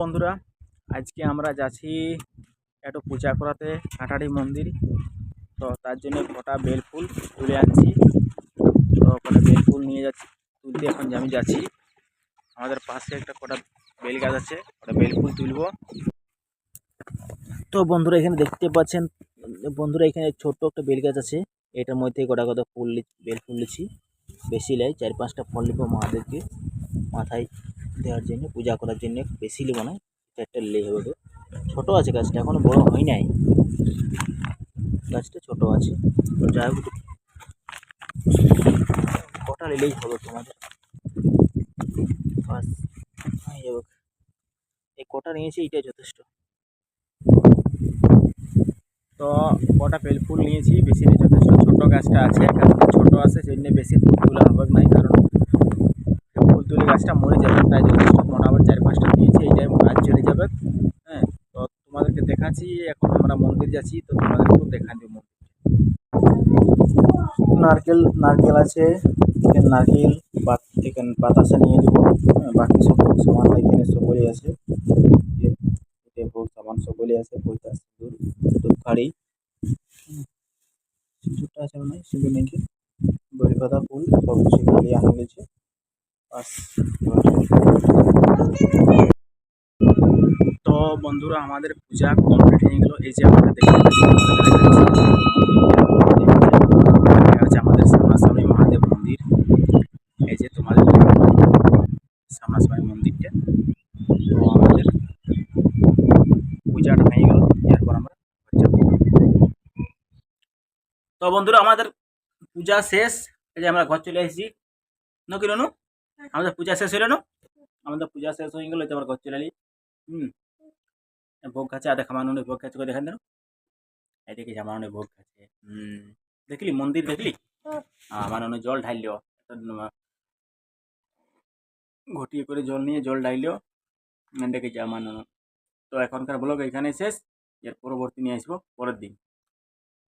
বন্ধুরা, আজকে আমরা যাচ্ছি একটু পূজা করাতে কাটারি মন্দির। তো তার জন্য কটা বেল ফুল তুলে আনছি। তো কটা বেল ফুল নিয়ে যাচ্ছি, তুলতে এখন আমি যাচ্ছি। আমাদের পাশে একটা কটা বেল গাছ আছে, কটা বেল ফুল তুলবো। তো বন্ধুরা, এখানে দেখতে পাচ্ছেন, বন্ধুরা, এখানে ছোট্ট একটা বেল গাছ আছে। এটার মধ্যে কটা কটা ফুল বেল ফুল লিছি বেশি লাই চার পাঁচটা ফল নিবো মহাদেবকে মাথায়। দেওয়ার জন্য, পূজা করার জন্য বেশি নেব না, চারটে নিলেই হবে ছোটো আছে গাছটা, এখনও বড় হয় নাই। গাছটা ছোট আছে। তো যাই হোক, কটা নিলেই হবে তোমাদের। এই কটা নিয়েছি এইটাই যথেষ্ট। তো কটা বেল ফুল নিয়েছি, বেশি যথেষ্ট। ছোটো গাছটা আছে কারণ ছোটো আছে, সেই জন্য বেশি ফুল তোলা হবে, নাই কারণ গাছটা মরে যাবে। তাই যথেষ্ট মোটামুটি চার পাঁচটা নিয়েছি এইটাই কাজ চলে যাবে। হ্যাঁ তো তোমাদেরকে দেখাচ্ছি এখন আমরা মন্দির যাচ্ছি তো তোমাদেরকেও দেখা দেবো নারকেল নারকেল আছে এখানে নারকেল এখানে বাতাসা নিয়ে দেবো হ্যাঁ, বাকি সব সামান এখানে সকলেই আছে। সামান সকলেই আছে পৈতা সিঁদুর সিঁদুরটা আছে মনে হয় সিঁদুর নাকি? বড়ি পাতা ফুল সব কিছু আনা গেছে তো বন্ধুরা, আমাদের পূজা কমপ্লিট হয়ে গেল। এই যে আমরা দেখতে আমাদের সামনাসামনি মহাদেব মন্দির। এই যে তোমাদের সামনাসামনি মন্দিরটা। তো আমাদের পূজাটা হয়ে গেল। এরপর আমরা তো বন্ধুরা, আমাদের পূজা শেষ। এই যে আমরা ঘর চলে এসেছি। ন কি নু আমাদের পূজা শেষ হলো না? আমাদের পূজা শেষ হয়ে গেল এই আমরা ঘর চলে এলি। হুম। ভোগ খাচ্ছে আধা খামানো নেই ভোগ খাচ্ছে করে দেখান দেন এদিকে জামানো নেই ভোগ খাচ্ছে হুম। দেখলি মন্দির দেখলি? আমার অনেক জল ঢাইলিও ঘটিয়ে করে জল নিয়ে জল ঢাইলিও দেখে জামানো তো এখনকার ব্লগ এখানে শেষ। এর পরবর্তী নিয়ে আসব পরের দিন।